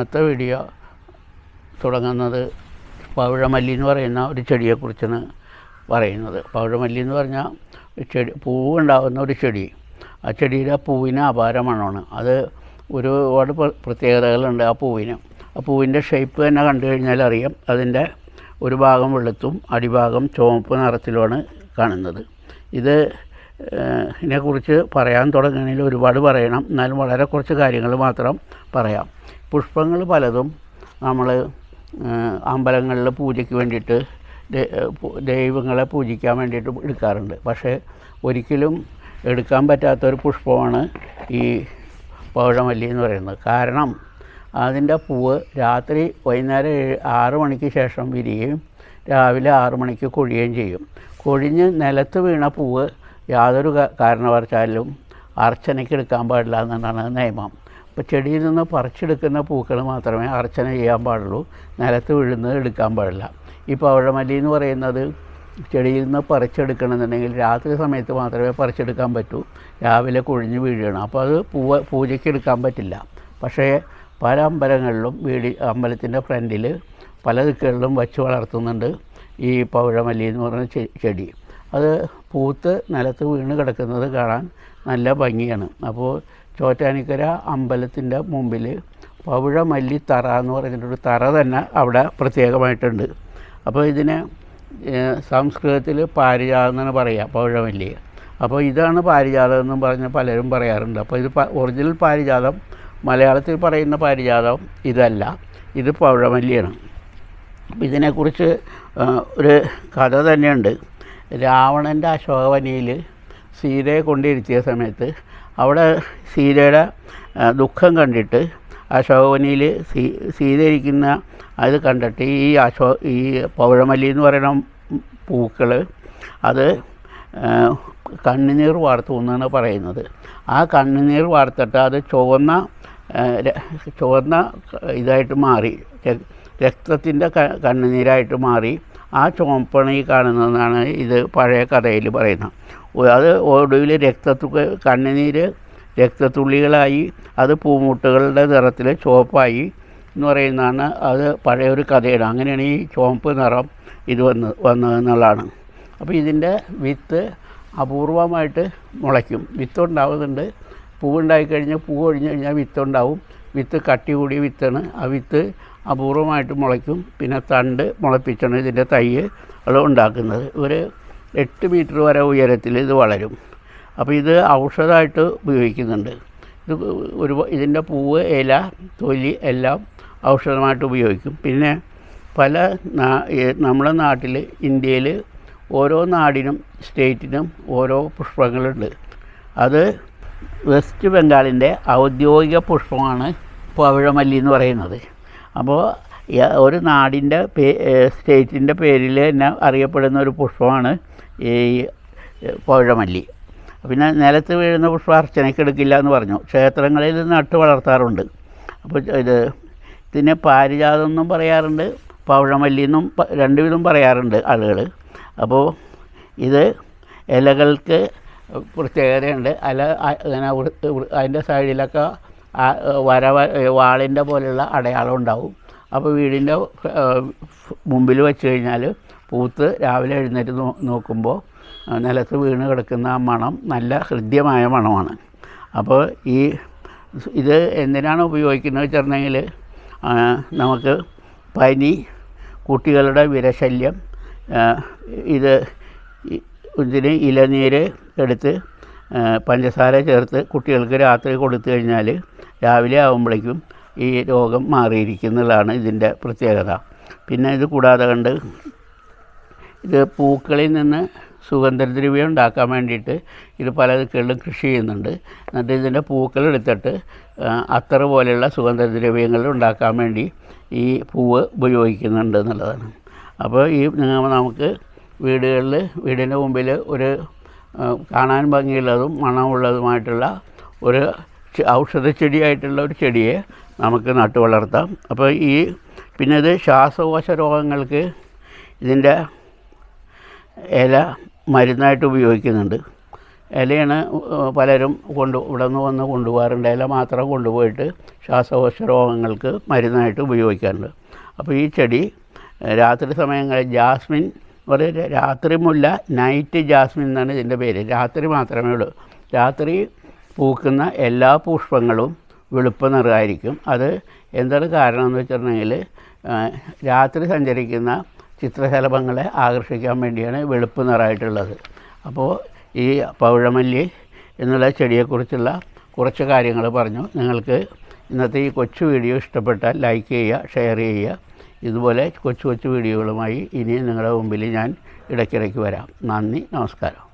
ഇന്നത്തെ വീഡിയോ തുടങ്ങുന്നത് പവിഴമല്ലി എന്ന് പറയുന്ന ഒരു ചെടിയെക്കുറിച്ചാണ് പറയുന്നത്. പവിഴമല്ലി എന്ന് പറഞ്ഞാൽ ചെടി പൂവുണ്ടാകുന്ന ഒരു ചെടി. ആ ചെടിയുടെ പൂവിന് അപാര മണമാണ്. അത് ഒരു ഒരുപാട് പ്രത്യേകതകളുണ്ട് ആ പൂവിന്. ആ പൂവിന്റെ ഷേപ്പ് തന്നെ കണ്ടു കഴിഞ്ഞാൽ അറിയാം. അതിന്റെ ഒരു ഭാഗം വെളുത്തും അടിഭാഗം ചുവപ്പ് നിറത്തിലുമാണ് കാണുന്നത്. ഇത് ഇതിനെക്കുറിച്ച് പറയാൻ തുടങ്ങുന്നതിൽ ഒരുപാട് പറയണം. എന്നാലും വളരെ കുറച്ച് കാര്യങ്ങൾ മാത്രം പറയാം. പുഷ്പങ്ങൾ പലതും നമ്മൾ അമ്പലങ്ങളിൽ പൂജയ്ക്ക് വേണ്ടിയിട്ട് ദൈവങ്ങളെ പൂജിക്കാൻ വേണ്ടിയിട്ട് എടുക്കാറുണ്ട്. പക്ഷേ ഒരിക്കലും എടുക്കാൻ പറ്റാത്തൊരു പുഷ്പമാണ് ഈ പൗഴമല്ലി എന്ന് പറയുന്നത്. കാരണം അതിന്റെ പൂവ് രാത്രി വൈകുന്നേരം ആറ് മണിക്ക് ശേഷം വിരിയുകയും രാവിലെ ആറു മണിക്ക് കൊഴിയുകയും ചെയ്യും. കൊഴിഞ്ഞ് നിലത്ത് വീണ പൂവ് യാതൊരു കാരണവർച്ചാലും അർച്ചനയ്ക്ക് എടുക്കാൻ പാടില്ല എന്നാണ് നിയമം. അപ്പോൾ ചെടിയിൽ നിന്ന് പറിച്ചെടുക്കുന്ന പൂക്കൾ മാത്രമേ അർച്ചന ചെയ്യാൻ പാടുള്ളൂ നിലത്ത് വീഴുന്നത് എടുക്കാൻ പാടില്ല. ഈ പവഴമല്ലി എന്ന് പറയുന്നത് ചെടിയിൽ നിന്ന് പറിച്ചെടുക്കണമെന്നുണ്ടെങ്കിൽ രാത്രി സമയത്ത് മാത്രമേ പറിച്ചെടുക്കാൻ പറ്റൂ. രാവിലെ കൊഴിഞ്ഞ് വീഴണം അപ്പോൾ അത് പൂവ പൂജയ്ക്ക് എടുക്കാൻ പറ്റില്ല. പക്ഷേ പല അമ്പലങ്ങളിലും വീടി അമ്പലത്തിന്റെ ഫ്രണ്ടിൽ പല ദിക്കുകളിലും വച്ച് വളർത്തുന്നുണ്ട് ഈ പൗഴമല്ലി എന്ന് പറയുന്ന ചെടി. അത് പൂത്ത് നിലത്ത് വീണ് കിടക്കുന്നത് കാണാൻ നല്ല ഭംഗിയാണ്. അപ്പോൾ ചോറ്റാനിക്കര അമ്പലത്തിന്റെ മുമ്പിൽ പവിഴമല്ലി തറ എന്ന് പറഞ്ഞിട്ടൊരു തറ തന്നെ അവിടെ പ്രത്യേകമായിട്ടുണ്ട്. അപ്പോൾ ഇതിനെ സംസ്കൃതത്തിൽ പാരിജാതം എന്നാണ് പറയുക പവിഴമല്ലി. അപ്പോൾ ഇതാണ് പാരിജാതം എന്നും പറഞ്ഞ് പലരും പറയാറുണ്ട്. അപ്പോൾ ഇത് ഒറിജിനൽ പാരിജാതം മലയാളത്തിൽ പറയുന്ന പാരിജാതം ഇതല്ല. ഇത് പവിഴമല്ലിയാണ്. ഇതിനെക്കുറിച്ച് ഒരു കഥ തന്നെയുണ്ട്. രാവണന്റെ അശോകവനിയിൽ സീതയെ കൊണ്ടിരുത്തിയ സമയത്ത് അവിടെ സീതയുടെ ദുഃഖം കണ്ടിട്ട് അശോകവനിയിൽ സീ സീതയിരിക്കുന്ന അത് കണ്ടിട്ട് ഈ അശോ ഈ പൗഴമല്ലി എന്ന് പറയുന്ന പൂക്കൾ അത് കണ്ണുനീർ വാർത്തു എന്നാണ് പറയുന്നത്. ആ കണ്ണുനീർ വാർത്തിട്ട് അത് ചുവന്ന ചുവന്ന ഇതായിട്ട് മാറി രക്തത്തിന്റെ കണ്ണുനീരായിട്ട് മാറി ആ ചുവപ്പാണ് ഈ കാണുന്നതെന്നാണ് ഇത് പഴയ കഥയിൽ പറയുന്നത്. അത് ഒടുവിൽ രക്തത്തു കണ്ണുനീര് രക്തത്തുള്ളികളായി അത് പൂമുട്ടുകളുടെ നിറത്തിൽ ചുവപ്പായി എന്ന് പറയുന്നതാണ് അത് പഴയ ഒരു കഥയാണ് അങ്ങനെയാണ് ഈ ചുവപ്പ് നിറം ഇത് വന്ന് വന്നതെന്നുള്ളതാണ് അപ്പോൾ ഇതിന്റെ വിത്ത് അപൂർവമായിട്ട് മുളയ്ക്കും. വിത്ത് ഉണ്ടാവുന്നുണ്ട് പൂവുണ്ടായി പൂ ഒഴിഞ്ഞ് കഴിഞ്ഞാൽ വിത്ത് ഉണ്ടാവും വിത്ത് കട്ടി കൂടിയ വിത്താണ്. ആ വിത്ത് അപൂർവമായിട്ട് മുളയ്ക്കും. പിന്നെ തണ്ട് മുളപ്പിച്ചാണ് ഇതിന്റെ തൈ ഉണ്ടാക്കുന്നത്. ഒരു എട്ട് മീറ്റർ വരെ ഉയരത്തിൽ ഇത് വളരും. അപ്പോൾ ഇത് ഔഷധമായിട്ട് ഉപയോഗിക്കുന്നുണ്ട്. ഇത് ഒരു ഇതിന്റെ പൂവ് ഇല തൊലി എല്ലാം ഔഷധമായിട്ട് ഉപയോഗിക്കും. പിന്നെ പല നമ്മുടെ നാട്ടിൽ ഇന്ത്യയിൽ ഓരോ നാടിനും സ്റ്റേറ്റിനും ഓരോ പുഷ്പങ്ങളുണ്ട്. അത് വെസ്റ്റ് ബംഗാളിന്റെ ഔദ്യോഗിക പുഷ്പമാണ് പവിഴമല്ലി എന്ന് പറയുന്നത്. അപ്പോൾ ഒരു നാടിന്റെ പേ സ്റ്റേറ്റിന്റെ പേരിൽ തന്നെ അറിയപ്പെടുന്ന ഒരു പുഷ്പമാണ് ഈ പുഴമല്ലി. പിന്നെ നിലത്ത് വീഴുന്ന പുഷ്പം അർച്ചനയ്ക്ക് എടുക്കില്ല എന്ന് പറഞ്ഞു. ക്ഷേത്രങ്ങളിൽ നട്ട് വളർത്താറുണ്ട്. അപ്പോൾ ഇത് ഇതിനെ പാരിജാതം എന്നും പറയാറുണ്ട് പവഴമല്ലി എന്നും രണ്ടുവിധം പറയാറുണ്ട് ആളുകൾ. അപ്പോൾ ഇത് ഇലകൾക്ക് പ്രത്യേകതയുണ്ട്. അല അതിനെ അതിന്റെ സൈഡിലൊക്കെ വര വാളിന്റെ പോലെയുള്ള അടയാളം ഉണ്ടാവും. അപ്പോൾ വീടിന്റെ മുമ്പിൽ വെച്ച് കഴിഞ്ഞാൽ പൂത്ത് രാവിലെ എഴുന്നേറ്റ് നോക്കുമ്പോൾ നിലത്ത് വീണ് കിടക്കുന്ന ആ മണം നല്ല ഹൃദ്യമായ മണമാണ്. അപ്പോൾ ഈ ഇത് എന്തിനാണ് ഉപയോഗിക്കുന്നത് വെച്ചിട്ടുണ്ടെങ്കിൽ നമുക്ക് പനി കുട്ടികളുടെ വിരശല്യം ഇത് ഇതിന് ഇലനീര് എടുത്ത് പഞ്ചസാര ചേർത്ത് കുട്ടികൾക്ക് രാത്രി കൊടുത്തു കഴിഞ്ഞാൽ രാവിലെ ആകുമ്പോഴേക്കും ഈ രോഗം മാറിയിരിക്കുന്നതാണ് ഇതിന്റെ പ്രത്യേകത. പിന്നെ ഇത് കൂടാതെ കണ്ട് ഇത് പൂക്കളിൽ നിന്ന് സുഗന്ധദ്രവ്യം ഉണ്ടാക്കാൻ വേണ്ടിയിട്ട് ഇത് പല ദിക്കുകളിലും കൃഷി ചെയ്യുന്നുണ്ട്. എന്നിട്ട് ഇതിന്റെ പൂക്കളെടുത്തിട്ട് അത്തർ പോലെയുള്ള സുഗന്ധദ്രവ്യങ്ങൾ ഉണ്ടാക്കാൻ വേണ്ടി ഈ പൂവ് ഉപയോഗിക്കുന്നുണ്ട് എന്നുള്ളതാണ്. അപ്പോൾ ഈ നമുക്ക് വീടുകളിൽ വീടിന്റെ മുമ്പിൽ ഒരു കാണാൻ ഭംഗിയുള്ളതും മണമുള്ളതുമായിട്ടുള്ള ഒരു ഔഷധച്ചെടിയായിട്ടുള്ള ഒരു ചെടിയെ നമുക്ക് നട്ടു വളർത്താം. അപ്പോൾ ഈ പിന്നെ ഇത് ശ്വാസകോശ രോഗങ്ങൾക്ക് ഇതിന്റെ ഇല മരുന്നായിട്ട് ഉപയോഗിക്കുന്നുണ്ട്. ഇലയാണ് പലരും കൊണ്ട് ഇവിടെ നിന്ന് വന്ന് കൊണ്ടുപോകാറുണ്ട്. ഇല മാത്രം കൊണ്ടുപോയിട്ട് ശ്വാസകോശ രോഗങ്ങൾക്ക് മരുന്നായിട്ട് ഉപയോഗിക്കാറുണ്ട്. അപ്പോൾ ഈ ചെടി രാത്രി സമയങ്ങളിൽ ജാസ്മിൻ ഒരു രാത്രി മുല്ല നൈറ്റ് ജാസ്മിൻ എന്നാണ് ഇതിന്റെ പേര്. രാത്രി മാത്രമേ ഉള്ളൂ. രാത്രി പൂക്കുന്ന എല്ലാ പുഷ്പങ്ങളും വെളുപ്പ് നിറമായിരിക്കും. അത് എന്താണ് കാരണം എന്ന് വെച്ചിട്ടുണ്ടെങ്കിൽ രാത്രി സഞ്ചരിക്കുന്ന ചിത്രശലഭങ്ങളെ ആകർഷിക്കാൻ വേണ്ടിയാണ് വെളുപ്പ് നിറമായിട്ടുള്ളത്. അപ്പോൾ ഈ പൗഴമല്ലി എന്നുള്ള ചെടിയെക്കുറിച്ചുള്ള കുറച്ച് കാര്യങ്ങൾ പറഞ്ഞു. നിങ്ങൾക്ക് ഇന്നത്തെ ഈ കൊച്ചു വീഡിയോ ഇഷ്ടപ്പെട്ടാൽ ലൈക്ക് ചെയ്യുക ഷെയർ ചെയ്യുക. ഇതുപോലെ കൊച്ചു കൊച്ചു വീഡിയോകളുമായി ഇനിയും നിങ്ങളുടെ മുമ്പിൽ ഞാൻ ഇടയ്ക്കിടയ്ക്ക് വരാം. നന്ദി നമസ്കാരം.